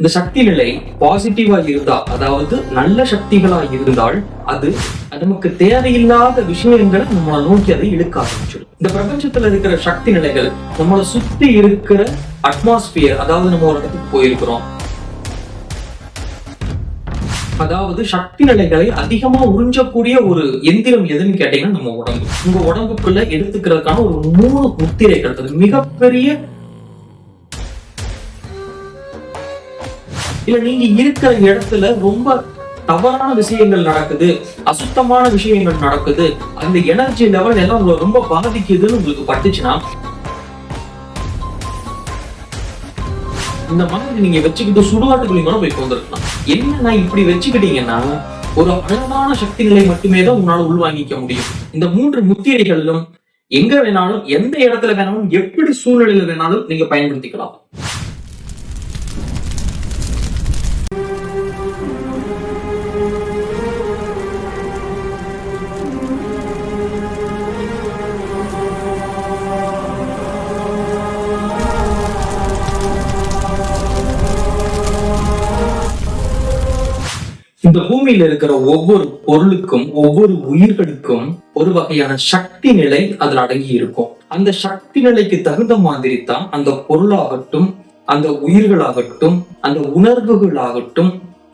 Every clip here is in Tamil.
இந்த சக்தி நிலை பாசிட்டிவா இருந்தா அதாவது நல்ல சக்திகளா இருந்தால் அது நமக்கு தேவையில்லாத விஷயங்களை நம்மளை நோக்கி அதை இழுக்க ஆரம்பிச்சிடும். இந்த பிரபஞ்சத்துல இருக்கிற சக்தி நிலைகள் நம்மளை சுத்தி இருக்கிற அட்மாஸ்பியர் அதாவது நம்ம ஒரு இடத்துக்கு போயிருக்கிறோம். அதாவது சக்தி நிலைகளை அதிகமா உறிஞ்சக்கூடிய ஒரு எந்திரம் எதுன்னு கேட்டீங்கன்னா நம்ம உடம்பு. உங்க உடம்புக்குள்ள எடுத்துக்கிறதுக்கான ஒரு மூணு முத்திரைகள் அது மிகப்பெரிய இல்ல நீங்க இருக்கிற இடத்துல ரொம்ப தவறான விஷயங்கள் நடக்குது அசுத்தமான விஷயங்கள் நடக்குது அந்த எனர்ஜி லெவல் எல்லாம் உங்களை ரொம்ப பாதிக்குதுன்னு உங்களுக்கு பட்டுச்சுன்னா இந்த மாதிரி நீங்க வச்சுக்கிட்டு சுடுகாட்டுக்குள்ளே கூட போய் கொண்டிருக்கலாம் என்னன்னா இப்படி வச்சுக்கிட்டீங்கன்னா ஒரு அழகான சக்திகளை மட்டுமே தான் உங்களால உள்வாங்கிக்க முடியும். இந்த மூன்று முத்திரைகளிலும் எங்க வேணாலும் எந்த இடத்துல வேணாலும் எப்படி சூழ்நிலையில வேணாலும் நீங்க பயன்படுத்திக்கலாம். இந்த பூமியில இருக்கிற ஒவ்வொரு பொருளுக்கும் ஒவ்வொரு உயிர்களுக்கும் ஒரு வகையான சக்தி நிலை அதில் அடங்கி இருக்கும். அந்த சக்தி நிலைக்கு தகுந்த மாதிரி தான் அந்த பொருளாகட்டும் அந்த உயிர்களாகட்டும் அந்த உணர்வுகளாகட்டும்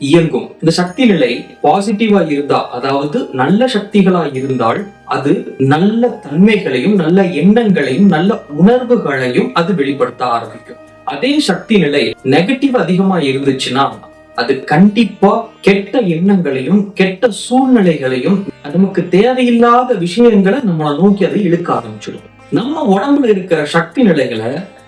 இயங்கும். இந்த சக்தி நிலை பாசிட்டிவா இருந்தா அதாவது நல்ல சக்திகளா இருந்தால் அது நல்ல தன்மைகளையும் நல்ல எண்ணங்களையும் நல்ல உணர்வுகளையும் அது வெளிப்படுத்த ஆரம்பிக்கும். அதே சக்தி நிலை நெகட்டிவ் அதிகமா இருந்துச்சுன்னா அது கண்டிப்பா கெட்ட எண்ணங்களையும் கெட்ட சூழ்நிலைகளையும் நமக்கு தேவையில்லாத விஷயங்களை நம்மளை நோக்கி அதை இழுக்க ஆரம்பிச்சிடும். நம்ம உடம்புல இருக்கிற சக்தி நிலைகளை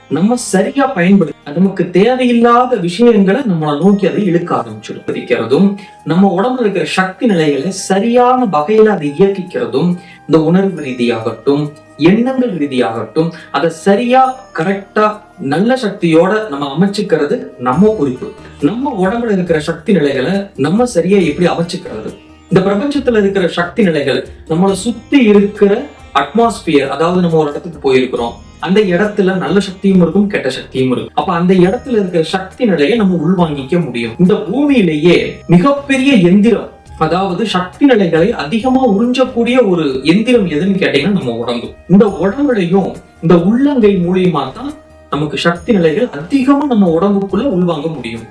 நம்ம சரியா பயன்படுத்தி நமக்கு தேவையில்லாத விஷயங்களை நம்மளை நோக்கி அதை இழுக்க ஆரம்பிச்சிடும். இருக்கிறதும் நம்ம உடம்புல இருக்கிற சக்தி நிலைகளை சரியான வகையில அதை இயக்கிக்கிறதும் இந்த உணர்வு ரீதியாகட்டும் எண்ணங்கள் ரீதியாகட்டும் அதை சரியா கரெக்டா நல்ல சக்தியோட நம்ம அமைச்சுக்கிறது நம்ம குறிப்பு. நம்ம உடம்புல இருக்கிற சக்தி நிலைகளை நம்ம சரியா எப்படி அமைச்சுக்கிறது? இந்த பிரபஞ்சத்துல இருக்கிற சக்தி நிலைகள் நம்மளை சுத்தி இருக்கிற அட்மாஸ்பியர் அதாவது நம்ம ஒரு இடத்துக்கு போயிருக்கிறோம். அந்த இடத்துல நல்ல சக்தியும் இருக்கும் கெட்ட சக்தியும் இருக்கும். அப்ப அந்த இடத்துல இருக்கிற சக்தி நிலையை நம்ம உள்வாங்கிக்க முடியும். இந்த பூமியிலேயே மிகப்பெரிய எந்திரம் அதாவது சக்தி நிலைகளை அதிகமா உறிஞ்சக்கூடிய ஒரு எந்திரம் எதுன்னு கேட்டீங்கன்னா நம்ம உடம்பு. இந்த உடம்புலையும் இந்த உள்ளங்கை மூலியமா தான் நமக்கு சக்தி நிலைகள் அதிகமா நம்ம உடம்புக்குள்ள உள்வாங்க முடியும்.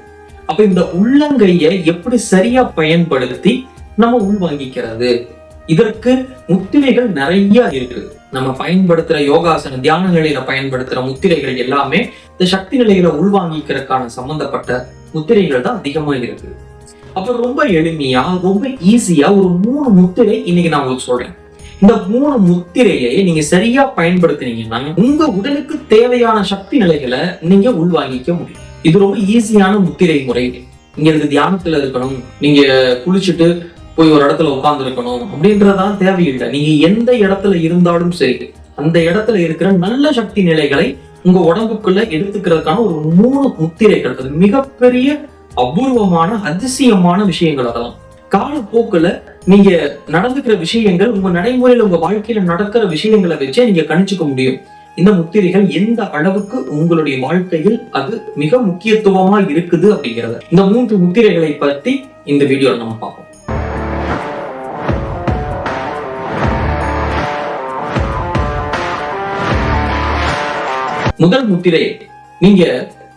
அப்ப இந்த உள்ளங்கையை எப்படி சரியா பயன்படுத்தி நம்ம உள்வாங்கிக்கிறது? இதற்கு முத்திரைகள் நிறைய இருக்கு. நம்ம பயன்படுத்துற யோகாசன தியான நிலையில பயன்படுத்துற முத்திரைகள் எல்லாமே இந்த சக்தி நிலைகளை உள்வாங்கிக்கிறதுக்கான சம்பந்தப்பட்ட முத்திரைகள் தான் அதிகமா இருக்கு. அப்போ ரொம்ப எளிமையா ரொம்ப ஈஸியா ஒரு மூணு முத்திரை இன்னைக்கு நான் உங்களுக்கு சொல்றேன். இந்த மூணு முத்திரையை நீங்க சரியா பயன்படுத்தினீங்கன்னா உங்க உடலுக்கு தேவையான சக்தி நிலைகளை நீங்க உள்வாங்கிக்க முடியும். இது ரொம்ப ஈஸியான முத்திரை முறை. நீங்க இதுக்கு தியானத்துல இருக்கணும் நீங்க குளிச்சுட்டு போய் ஒரு இடத்துல உட்கார்ந்து இருக்கணும் அப்படின்றதான் தேவையில்லை. நீங்க எந்த இடத்துல இருந்தாலும் சரி அந்த இடத்துல இருக்கிற நல்ல சக்தி நிலைகளை உங்க உடம்புக்குள்ள எடுத்துக்கிறதுக்கான ஒரு மூணு முத்திரைகள் அது மிகப்பெரிய அபூர்வமான அதிசயமான விஷயங்கள் அதெல்லாம். காலப்போக்குல நீங்க நடந்துக்கிற விஷயங்கள் உங்க நடைமுறையில உங்க வாழ்க்கையில நடக்கிற விஷயங்களை வச்சே நீங்க கணிச்சுக்க முடியும். இந்த முத்திரைகள் எந்த அளவுக்கு உங்களுடைய வாழ்க்கையில் அது மிக முக்கியத்துவமா இருக்குது அப்படிங்கறத. இந்த மூன்று முத்திரைகளை பத்தி இந்த வீடியோல நம்ம பார்ப்போம். முதல் முத்திரை நீங்க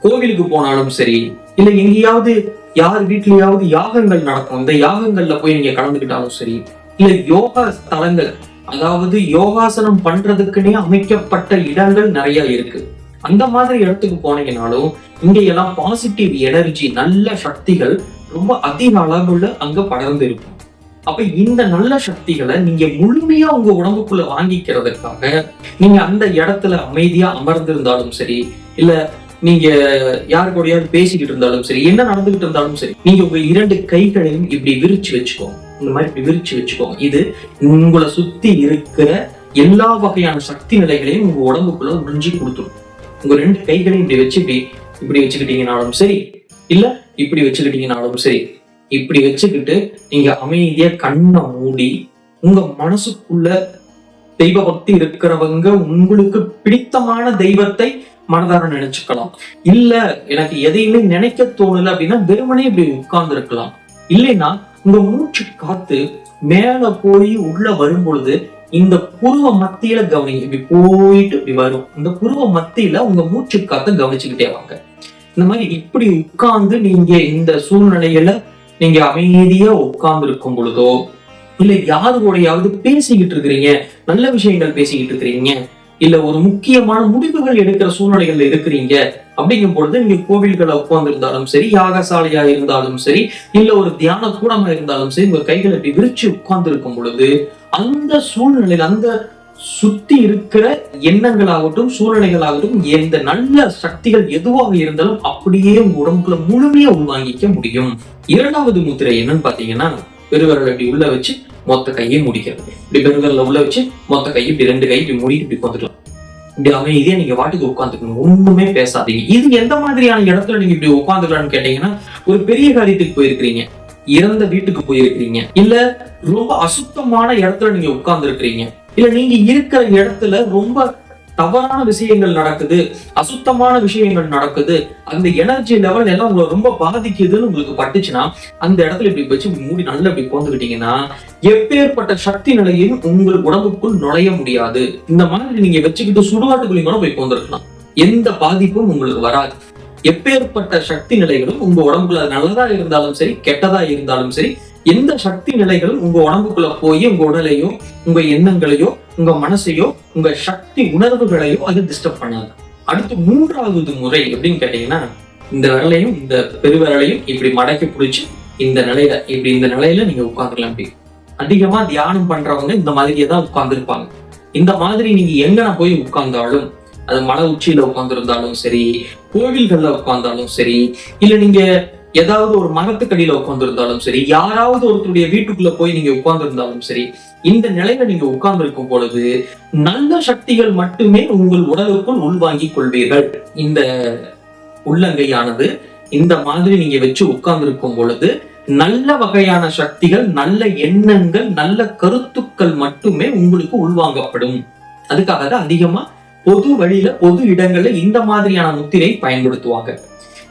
கோவிலுக்கு போனாலும் சரி இல்ல எங்கேயாவது யார் வீட்லயாவது யாகங்கள் நடக்கும் இந்த யாகங்கள்ல போய் நீங்க கலந்துக்கிட்டாலும் சரி இல்ல யோகா தலங்கள் அதாவது யோகாசனம் பண்றதுக்குன்னே அமைக்கப்பட்ட இடங்கள் நிறைய இருக்கு. அந்த மாதிரி இடத்துக்கு போனீங்கனாலும் இங்க எல்லாம் பாசிட்டிவ் எனர்ஜி நல்ல சக்திகள் ரொம்ப அதிக அளவுல அங்க படர்ந்து இருக்கும் அப்ப இந்த நல்ல சக்திகளை நீங்க முழுமையா உங்க உடம்புக்குள்ள வாங்கிக்கிறதுக்காக நீங்க அந்த இடத்துல அமைதியா அமர்ந்திருந்தாலும் சரி இல்ல நீங்க யாரு கூடயாவது பேசிக்கிட்டு இருந்தாலும் சரி என்ன நடந்துகிட்டு இருந்தாலும் சரி நீங்க உங்க இரண்டு கைகளையும் இப்படி விரிச்சு வச்சுக்கோங்க இந்த மாதிரி இப்படி விரிச்சு வச்சுக்கோங்க இது உங்களை சுத்தி இருக்கிற எல்லா வகையான சக்தி நிலைகளையும் உங்க உடம்புக்குள்ள உறிஞ்சி கொடுத்துரும். உங்க ரெண்டு கைகளையும் இப்படி வச்சு இப்படி இப்படி வச்சுக்கிட்டீங்கனாலும் சரி இல்ல இப்படி வச்சுக்கிட்டீங்கனாலும் சரி இப்படி வச்சுக்கிட்டு நீங்க அமைதியா கண்ணை மூடி உங்க மனசுக்குள்ள தெய்வ பக்தி இருக்கிறவங்க உங்களுக்கு பிடித்தமான தெய்வத்தை மனதார நினைச்சுக்கலாம். இல்ல எனக்கு எதையுமே நினைக்க தோணல அப்படின்னா வெறுமனே இப்படி உட்கார்ந்து இருக்கலாம் இல்லைன்னா உங்க மூச்சு காத்து மேல போய் உள்ள வரும் பொழுது இந்த புருவ மத்தியில கவனிங்க இப்படி போயிட்டு இப்படி வரும். இந்த புருவ மத்தியில உங்க மூச்சு காத்த கவனிச்சுக்கிட்டே வாங்க. இந்த மாதிரி இப்படி உட்கார்ந்து நீங்க இந்த சூழ்நிலையில நீங்க அமைதியா உட்கார்ந்து இருக்கும் பொழுதோ இல்ல யாரு கூடயாவது பேசிக்கிட்டு இருக்கிறீங்க நல்ல விஷயங்கள் பேசிக்கிட்டு இருக்கிறீங்க இல்ல ஒரு முக்கியமான முடிவுகள் எடுக்கிற சூழ்நிலைகள்ல இருக்கிறீங்க அப்படிங்கும் பொழுது நீங்க கோவில்களை உட்கார்ந்து இருந்தாலும் சரி யாகசாலையா இருந்தாலும் சரி இல்ல ஒரு தியான கூடமா இருந்தாலும் சரி உங்க கைகளை இப்படி விரிச்சு உட்கார்ந்து இருக்கும் பொழுது அந்த சூழ்நிலையில் அந்த சுத்தி இருக்கிற எண்ணங்களாகட்டும் சூழ்நிலைகளாகட்டும் எந்த நல்ல சக்திகள் எதுவாக இருந்தாலும் அப்படியே உங்க உடம்புக்குள்ள முழுமையா உள்வாங்கிக்க முடியும். இரண்டாவது முத்திரை என்னன்னு பாத்தீங்கன்னா பெருவிரல் அப்படி உள்ள வச்சு மொத்த கையை முடிக்கிறது. இப்படி பெருங்கல்ல உள்ள வச்சு மொத்த கையை இப்படி ரெண்டு கை இப்படி மூடி இப்படி உட்காந்துக்கலாம் இப்படி அமைதியா நீங்க வாட்டுக்கு உட்காந்துக்கணும் ஒண்ணுமே பேசாதீங்க. இது எந்த மாதிரியான இடத்துல நீங்க இப்படி உட்காந்துக்கலாம்னு கேட்டீங்கன்னா ஒரு பெரிய காரியத்துக்கு போயிருக்கிறீங்க. இறந்த வீட்டுக்கு போயிருக்கிறீங்க. இல்ல ரொம்ப அசுத்தமான இடத்துல நீங்க உட்கார்ந்து இருக்கிறீங்க இல்ல நீங்க இருக்கிற இடத்துல ரொம்ப தவறான விஷயங்கள் நடக்குது அசுத்தமான விஷயங்கள் நடக்குது அந்த எனர்ஜி லெவல் எல்லாம் உங்களை ரொம்ப பாதிக்குதுன்னு உங்களுக்கு பட்டுச்சுன்னா அந்த இடத்துல இப்படி வச்சு மூடி நல்லா இப்படி உட்காந்துக்கிட்டீங்கன்னா எப்பேற்பட்ட சக்தி நிலையும் உங்கள் உடம்புக்குள் நுழைய முடியாது. இந்த மாதிரி நீங்க வச்சுக்கிட்டு சுடுகாட்டுக்குள்ளேயும் கூட போய் உட்காந்துருக்கலாம் எந்த பாதிப்பும் உங்களுக்கு வராது. எப்பேற்பட்ட சக்தி நிலைகளும் உங்க உடம்புல அது நல்லதா இருந்தாலும் சரி கெட்டதா இருந்தாலும் சரி எந்த சக்தி நிலைகளும் உங்க உடம்புக்குள்ள போய் உங்க உடலையோ உங்க எண்ணங்களையோ உங்க மனசையோ உங்க சக்தி உணர்வுகளையோ அது டிஸ்டர்ப் பண்ணாது. அடுத்து மூன்றாவது முறை அப்படின்னு கேட்டீங்கன்னா இந்த விரலையும் இந்த பெருவிரலையும் இப்படி மடக்கி பிடிச்சி இந்த நிலையில இப்படி இந்த நிலையில நீங்க உட்காந்துக்கலாம் அப்படி. அதிகமா தியானம் பண்றவங்க இந்த மாதிரியே தான் உட்கார்ந்துருப்பாங்க. இந்த மாதிரி நீங்க எங்கன போய் உட்கார்ந்தாலும் அது மலை உச்சியில உட்கார்ந்திருந்தாலும் சரி கோவில்கள்ல உட்கார்ந்தாலும் சரி இல்ல நீங்க ஏதாவது ஒரு மரத்துக்கடியில உட்கார்ந்துருந்தாலும் சரி யாராவது ஒருத்தருடைய வீட்டுக்குள்ள போய் நீங்க உட்கார்ந்துருந்தாலும் சரி இந்த நிலையில நீங்க உட்கார்ந்திருக்கும் பொழுது நல்ல சக்திகள் மட்டுமே உங்கள் உடலுக்குள் உள்வாங்கிக் கொள்வீர்கள். இந்த உள்ளங்கையானது இந்த மாதிரி நீங்க வச்சு உட்கார்ந்து இருக்கும் பொழுது நல்ல வகையான சக்திகள் நல்ல எண்ணங்கள் நல்ல கருத்துக்கள் மட்டுமே உங்களுக்கு உள்வாங்கப்படும். அதுக்காக தான் அதிகமா பொது வழியில பொது இடங்கள்ல இந்த மாதிரியான முத்திரை பயன்படுத்துவாங்க.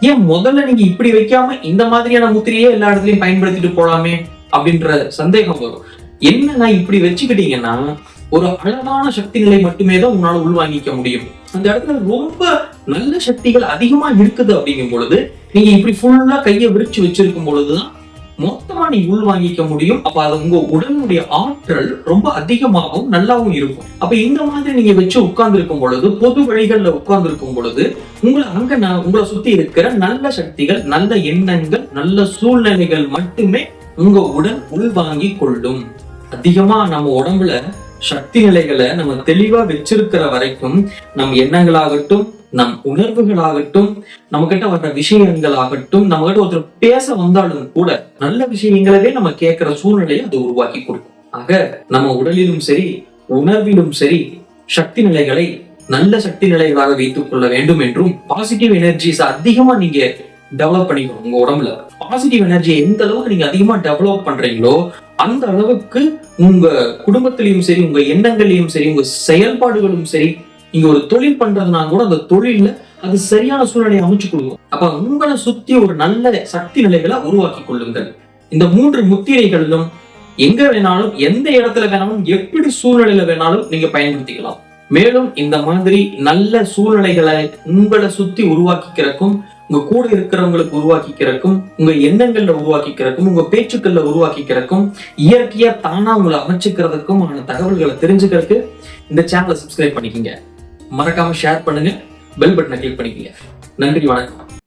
ஏன் முதல்ல நீங்க இப்படி வைக்காம இந்த மாதிரியான முத்திரையே எல்லா இடத்துலயும் பயன்படுத்திட்டு போலாமே அப்படின்ற சந்தேகம் வரும். என்ன நான் இப்படி வச்சுக்கிட்டீங்கன்னா ஒரு அழகான சக்தி நிலை மட்டுமே தான் உன்னால உள்வாங்கிக்க முடியும். அந்த இடத்துல ரொம்ப நல்ல சக்திகள் அதிகமா இருக்குது அப்படிங்கும் பொழுது நீங்க இப்படி ஃபுல்லா கையை விரிச்சு வச்சிருக்கும் பொழுதுதான் மொத்தமா நீங்க உள்வாங்கிக்க முடியும். அப்ப அது உங்க உடலுடைய ஆற்றல் ரொம்ப அதிகமாகவும் நல்லாவும் இருக்கும். அப்ப இந்த மாதிரி நீங்க வச்சு உட்கார்ந்து இருக்கும் பொழுது பொது வழிகள்ல உட்கார்ந்து இருக்கும் பொழுது உங்களை அங்க உங்களை சுத்தி இருக்கிற நல்ல சக்திகள் நல்ல எண்ணங்கள் நல்ல சூழ்நிலைகள் மட்டுமே உங்க உடல் உள்வாங்கி கொள்ளும். அதிகமா நம்ம உடம்புல சக்தி நிலைகளை நம்ம தெளிவா வச்சிருக்கிற வரைக்கும் நம் எண்ணங்களாகட்டும் நம் உணர்வுகளாகட்டும் நம்ம கிட்ட வர்ற விஷயங்களாகட்டும் நம்ம கிட்ட ஒருத்தர் பேச வந்தாலும் கூட நல்ல விஷயங்களவே நம்ம கேட்கிற சூழ்நிலையை அது உருவாக்கி கொடுக்கும். ஆக நம்ம உடலிலும் சரி உணர்விலும் சரி சக்தி நிலைகளை நல்ல சக்தி நிலைகளாக வைத்துக் கொள்ள வேண்டும் என்றும் பாசிட்டிவ் எனர்ஜிஸ் அதிகமா நீங்க டெவலப் பண்ணிக்கணும் உங்க உடம்புல. பாசிட்டிவ் எனர்ஜி எந்த அளவுக்கு நீங்க அதிகமா டெவலப் பண்றீங்களோ அந்த அளவுக்கு உங்க குடும்பத்திலையும் சரி உங்க எண்ணங்களையும் சரி உங்க செயல்பாடுகளும் சரி நீங்க ஒரு தொழில் பண்றதுனா கூட அந்த தொழில அது சரியான சூழ்நிலையை அமைச்சு கொடுக்கும். அப்ப உங்களை சுத்தி ஒரு நல்ல சக்தி நிலைகளை உருவாக்கி கொள்ளுங்கள். இந்த மூன்று முத்திரைகளிலும் எங்க வேணாலும் எந்த இடத்துல வேணாலும் எப்படி சூழ்நிலையில வேணாலும் நீங்க பயன்படுத்திக்கலாம். மேலும் இந்த மாதிரி நல்ல சூழ்நிலைகளை உங்களை சுத்தி உருவாக்கிக்கிறக்கும் உங்க கூட இருக்கிறவங்களுக்கு உருவாக்கிக்கிறக்கும் உங்க எண்ணங்கள்ல உருவாக்கிக்கிறக்கும் உங்க பேச்சுக்கள்ல உருவாக்கிக்கிறக்கும் இயற்கையா தானா உங்களை அமைச்சுக்கிறதுக்கும் ஆன தகவல்களை தெரிஞ்சுக்கிறதுக்கு இந்த சேனலை சப்ஸ்கிரைப் பண்ணிக்கங்க. மறக்காம ஷேர் பண்ணுங்க. பெல் பட்டனை கிளிக் பண்ணிக்கங்க. நன்றி வணக்கம்.